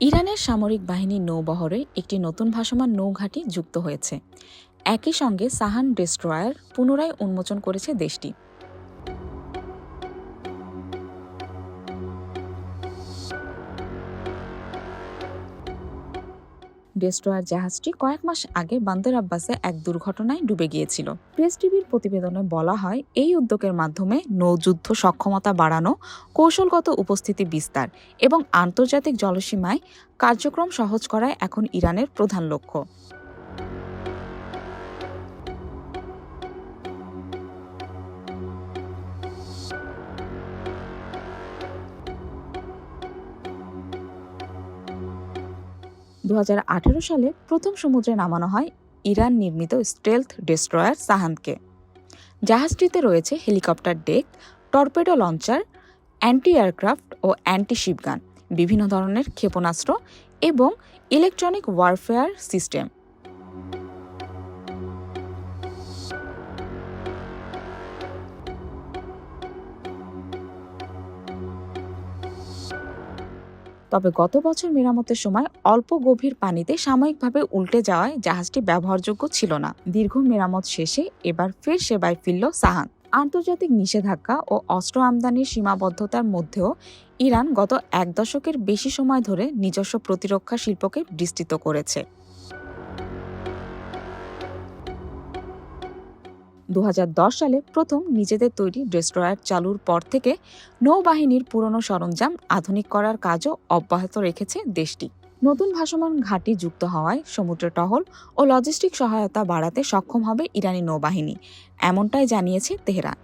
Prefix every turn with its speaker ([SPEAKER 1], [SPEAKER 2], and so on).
[SPEAKER 1] ইরানের সামরিক বাহিনীর নৌবহরে একটি নতুন ভাসমান নৌঘাঁটি যুক্ত হয়েছে। একই সঙ্গে সাহান ডেস্ট্রয়ার পুনরায় উন্মোচন করেছে দেশটি। ডেস্ট্রয়ার জাহাজটি কয়েক মাস আগে বান্দর আব্বাসে এক দুর্ঘটনায় ডুবে গিয়েছিল। প্রেস টিভির প্রতিবেদনে বলা হয়, এই উদ্যোগের মাধ্যমে নৌযুদ্ধ সক্ষমতা বাড়ানো, কৌশলগত উপস্থিতি বিস্তার এবং আন্তর্জাতিক জলসীমায় কার্যক্রম সহজ করায় এখন ইরানের প্রধান লক্ষ্য। দু হাজার আঠেরো সালে প্রথম সমুদ্রে নামানো হয় ইরান নির্মিত স্টেলথ ডেস্ট্রয়ার সাহানকে। জাহাজটিতে রয়েছে helicopter deck, torpedo launcher anti aircraft ও অ্যান্টি শিপগান বিভিন্ন ধরনের ক্ষেপণাস্ত্র এবং ইলেকট্রনিক ওয়ারফেয়ার সিস্টেম। তবে গত বছর মেরামতের সময় অল্প গভীর পানিতে সাময়িকভাবে উল্টে যাওয়ায় জাহাজটি ব্যবহারযোগ্য ছিল না। দীর্ঘ মেরামত শেষে এবার ফের সেবায় ফিরল সাহান। আন্তর্জাতিক নিষেধাজ্ঞা ও অস্ত্র আমদানির সীমাবদ্ধতার মধ্যেও ইরান গত এক দশকের বেশি সময় ধরে নিজস্ব প্রতিরক্ষা শিল্পকে বিস্তৃত করেছে। দু হাজার দশ সালে প্রথম নিজেদের তৈরি ডেস্ট্রয়ার চালুর পর থেকে নৌবাহিনীর পুরনো সরঞ্জাম আধুনিক করার কাজও অব্যাহত রেখেছে দেশটি। নতুন ভাসমান ঘাঁটি যুক্ত হওয়ায় সমুদ্র টহল ও লজিস্টিক সহায়তা বাড়াতে সক্ষম হবে ইরানি নৌবাহিনী, এমনটাই জানিয়েছে তেহরান।